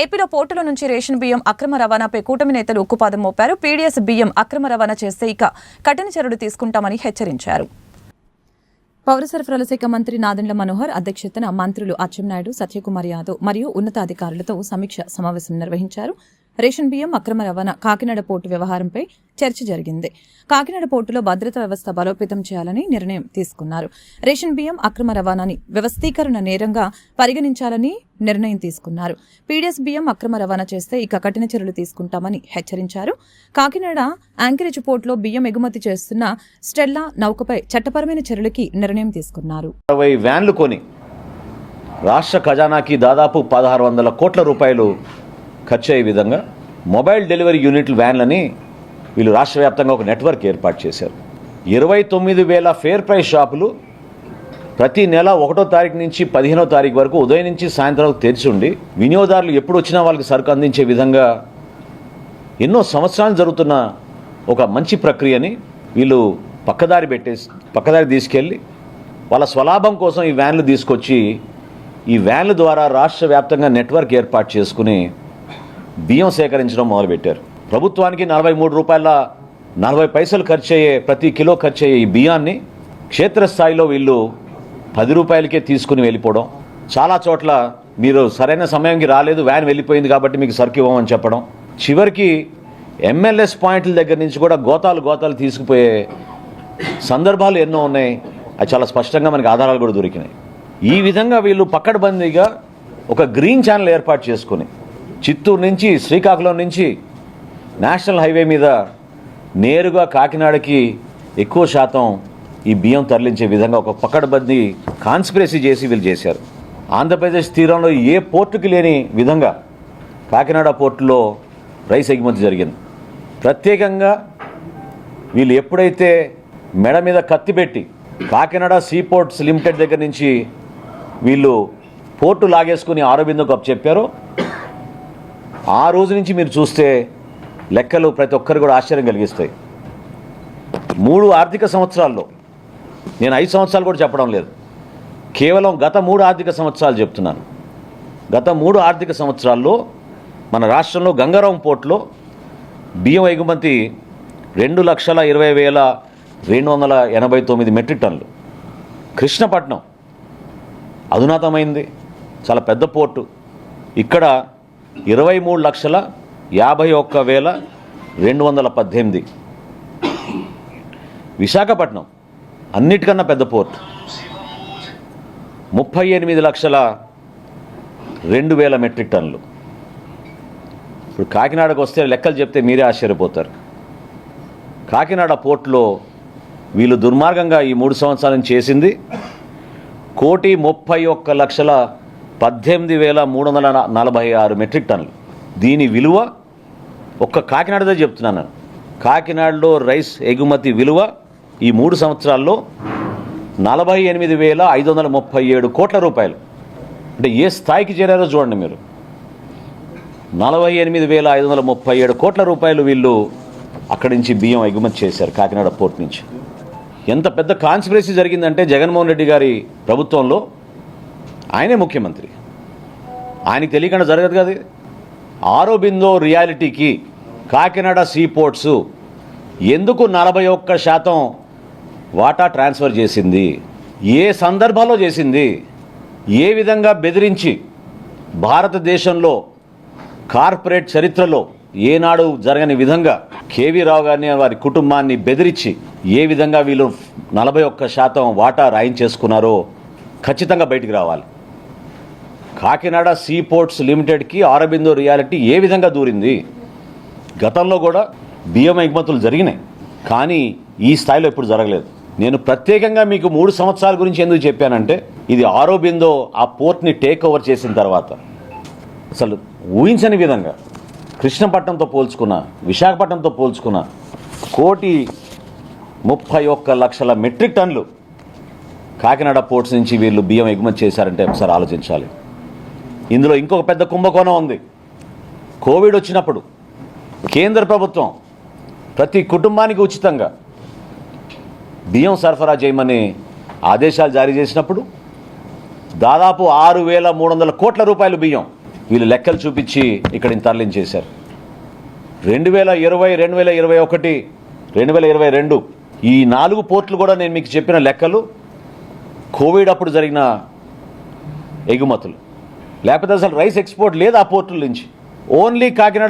ఏపీలో పోర్టుల నుంచి రేషన్ బియ్యం అక్రమ రవాణాపై కూటమి నేతలు ఉక్కుపాదం మోపారు. పీడీఎస్ బియ్యం అక్రమ రవాణా చేస్తే ఇక కఠిన చర్యలు తీసుకుంటామని హెచ్చరించారు. పౌర సరఫరాల శాఖ మంత్రి నాదెండ్ల మనోహర్ అధ్యక్షతన మంత్రులు అచ్చెన్నాయుడు సత్యకుమార్ యాదవ్ మరియు ఉన్నతాధికారులతో సమీక్ష సమావేశం నిర్వహించారు. రేషన్ బియ్యం అక్రమ రవాణా కాకినాడ పోర్టు వ్యవహారంపై చర్చ జరిగింది. కాకినాడ పోర్టులో భద్రతా వ్యవస్థ బలోపేతం చేయాలని నిర్ణయం తీసుకున్నారు. రేషన్ బియ్యం అక్రమ రవాణాని వ్యవస్థీకరణ నేరంగా పరిగణించాలని నిర్ణయం తీసుకున్నారు. పీడీఎస్ బియ్యం అక్రమ రవాణా చేస్తే ఇక కఠిన చర్యలు తీసుకుంటామని హెచ్చరించారు. కాకినాడ యాంకరేజ్ పోర్టులో బియ్యం ఎగుమతి చేస్తున్న స్టెల్లా నౌకపై చట్టపరమైన చర్యలకి నిర్ణయం తీసుకున్నారు. వ్యాన్లు కొని రాష్ట్ర ఖజానాకి దాదాపు పదహారు వందల కోట్ల రూపాయలు ఖర్చు అయ్యే విధంగా మొబైల్ డెలివరీ యూనిట్లు వ్యాన్లని వీళ్ళు రాష్ట్ర వ్యాప్తంగా ఒక నెట్వర్క్ ఏర్పాటు చేశారు. ఇరవై తొమ్మిది వేల ఫేర్ ప్రైస్ షాపులు ప్రతి నెల ఒకటో తారీఖు నుంచి పదిహేనో తారీఖు వరకు ఉదయం నుంచి సాయంత్రం తెరిచి ఉండి వినియోగదారులు ఎప్పుడు వచ్చినా వాళ్ళకి సరుకు అందించే విధంగా ఎన్నో సంవత్సరాలు జరుగుతున్న ఒక మంచి ప్రక్రియని వీళ్ళు పక్కదారి పెట్టేసి పక్కదారి తీసుకెళ్ళి వాళ్ళ స్వలాభం కోసం ఈ వ్యాన్లు తీసుకొచ్చి ఈ వ్యాన్ల ద్వారా రాష్ట్ర వ్యాప్తంగా నెట్వర్క్ ఏర్పాటు చేసుకుని బియ్యం సేకరించడం మొదలుపెట్టారు. ప్రభుత్వానికి నలభై మూడు రూపాయల నలభై పైసలు ఖర్చు అయ్యే ప్రతి కిలో ఖర్చు అయ్యే ఈ బియ్యాన్ని క్షేత్రస్థాయిలో వీళ్ళు పది రూపాయలకే తీసుకుని వెళ్ళిపోవడం. చాలా చోట్ల మీరు సరైన సమయంకి రాలేదు వ్యాన్ వెళ్ళిపోయింది కాబట్టి మీకు సరుకు ఇవ్వమని చెప్పడం. చివరికి ఎంఎల్ఎస్ పాయింట్ల దగ్గర నుంచి కూడా గోతాలు గోతాలు తీసుకుపోయే సందర్భాలు ఎన్నో ఉన్నాయి. అది చాలా స్పష్టంగా మనకి ఆధారాలు కూడా దొరికినాయి. ఈ విధంగా వీళ్ళు పక్కడబందీగా ఒక గ్రీన్ ఛానల్ ఏర్పాటు చేసుకుని చిత్తూరు నుంచి శ్రీకాకుళం నుంచి నేషనల్ హైవే మీద నేరుగా కాకినాడకి ఎక్కువ శాతం ఈ బియ్యం తరలించే విధంగా ఒక పక్కడబందీ కాన్స్పిరసీ చేసి వీళ్ళు చేశారు. ఆంధ్రప్రదేశ్ తీరంలో ఏ పోర్టుకి లేని విధంగా కాకినాడ పోర్టులో రైస్ ఎగుమతి జరిగింది. ప్రత్యేకంగా వీళ్ళు ఎప్పుడైతే మెడ మీద కత్తి పెట్టి కాకినాడ సీ పోర్ట్స్ లిమిటెడ్ దగ్గర నుంచి వీళ్ళు పోర్టు లాగేసుకుని ఆరోబిందుకు అప్పు చెప్పారో ఆ రోజు నుంచి మీరు చూస్తే లెక్కలు ప్రతి ఒక్కరు కూడా ఆశ్చర్యం కలిగిస్తాయి. మూడు ఆర్థిక సంవత్సరాల్లో నేను ఐదు సంవత్సరాలు కూడా చెప్పడం లేదు. కేవలం గత మూడు ఆర్థిక సంవత్సరాలు చెప్తున్నాను. గత మూడు ఆర్థిక సంవత్సరాల్లో మన రాష్ట్రంలో గంగారాం పోర్టులో బియ్యం ఎగుమతి రెండు లక్షల ఇరవై వేల రెండు వందల ఎనభై తొమ్మిది మెట్రిక్ టన్నులు. కృష్ణపట్నం అధునాతమైంది చాలా పెద్ద పోర్టు. ఇక్కడ ఇరవై మూడు లక్షల యాభై ఒక్క వేల రెండు వందల పద్దెనిమిది. విశాఖపట్నం అన్నిటికన్నా పెద్ద పోర్ట్. ముప్పై ఎనిమిది లక్షల రెండు వేల మెట్రిక్ టన్నులు. ఇప్పుడు కాకినాడకు వస్తే లెక్కలు చెప్తే మీరే ఆశ్చర్యపోతారు. కాకినాడ పోర్టులో వీళ్ళు దుర్మార్గంగా ఈ మూడు సంవత్సరాలను చేసింది కోటి ముప్పై ఒక్క లక్షల పద్దెనిమిది వేల మూడు వందల నలభై ఆరు మెట్రిక్ టన్నులు. దీని విలువ ఒక్క కాకినాడదే చెప్తున్నాను కాకినాడలో రైస్ ఎగుమతి విలువ ఈ మూడు సంవత్సరాల్లో నలభై ఎనిమిది వేల ఐదు వందల ముప్పై ఏడు కోట్ల రూపాయలు. అంటే ఏ స్థాయికి చేరారో చూడండి మీరు. నలభై ఎనిమిది వేల ఐదు వందల ముప్పై ఏడు కోట్ల రూపాయలు వీళ్ళు అక్కడి నుంచి బియ్యం ఎగుమతి చేశారు కాకినాడ పోర్ట్ నుంచి. ఎంత పెద్ద కాన్స్పిరసీ జరిగిందంటే జగన్మోహన్ రెడ్డి గారి ప్రభుత్వంలో ఆయనే ముఖ్యమంత్రి. ఆయనకి తెలియకుండా జరగదు కదా ఆరోబిందో రియాలిటీకి కాకినాడ సీ పోర్ట్స్ ఎందుకు నలభై ఒక్క శాతం వాటా ట్రాన్స్ఫర్ చేసింది? ఏ సందర్భంలో చేసింది? ఏ విధంగా బెదిరించి భారతదేశంలో కార్పొరేట్ చరిత్రలో ఏనాడు జరగని విధంగా కేవీ రావు గారిని వారి కుటుంబాన్ని బెదిరించి ఏ విధంగా వీళ్ళు నలభై ఒక్క శాతం వాటా రాయించేసుకున్నారో ఖచ్చితంగా బయటికి రావాలి. కాకినాడ సీ పోర్ట్స్ లిమిటెడ్కి ఆరబిందో రియాలిటీ ఏ విధంగా దూరింది? గతంలో కూడా బియ్యం ఎగుమతులు జరిగినాయి. కానీ ఈ స్థాయిలో ఎప్పుడు జరగలేదు. నేను ప్రత్యేకంగా మీకు మూడు సంవత్సరాల గురించి ఎందుకు చెప్పానంటే ఇది ఆరోబిందో ఆ పోర్ట్ని టేక్ ఓవర్ చేసిన తర్వాత. అసలు ఊహించని విధంగా కృష్ణపట్నంతో పోల్చుకున్న విశాఖపట్నంతో పోల్చుకున్న కోటి ముప్పై ఒక్క లక్షల మెట్రిక్ టన్లు కాకినాడ పోర్ట్స్ నుంచి వీళ్ళు బియ్యం ఎగుమతి చేశారంటే ఒకసారి ఆలోచించాలి. ఇందులో ఇంకొక పెద్ద కుంభకోణం ఉంది. కోవిడ్ వచ్చినప్పుడు కేంద్ర ప్రభుత్వం ప్రతి కుటుంబానికి ఉచితంగా బియ్యం సరఫరా చేయమని ఆదేశాలు జారీ చేసినప్పుడు దాదాపు ఆరు వేల మూడు వందల కోట్ల రూపాయలు బియ్యం వీళ్ళు లెక్కలు చూపించి ఇక్కడిని తరలించేశారు రెండు వేల ఇరవై రెండు వేల ఇరవై ఒకటి రెండు వేల ఇరవై రెండు ఈ నాలుగు పోర్ట్లు కూడా నేను మీకు చెప్పిన లెక్కలు కోవిడ్ అప్పుడు జరిగిన ఎగుమతులు. లేకపోతే అసలు రైస్ ఎక్స్పోర్ట్ లేదు ఆ పోర్టుల నుంచి. ఓన్లీ కాకినాడ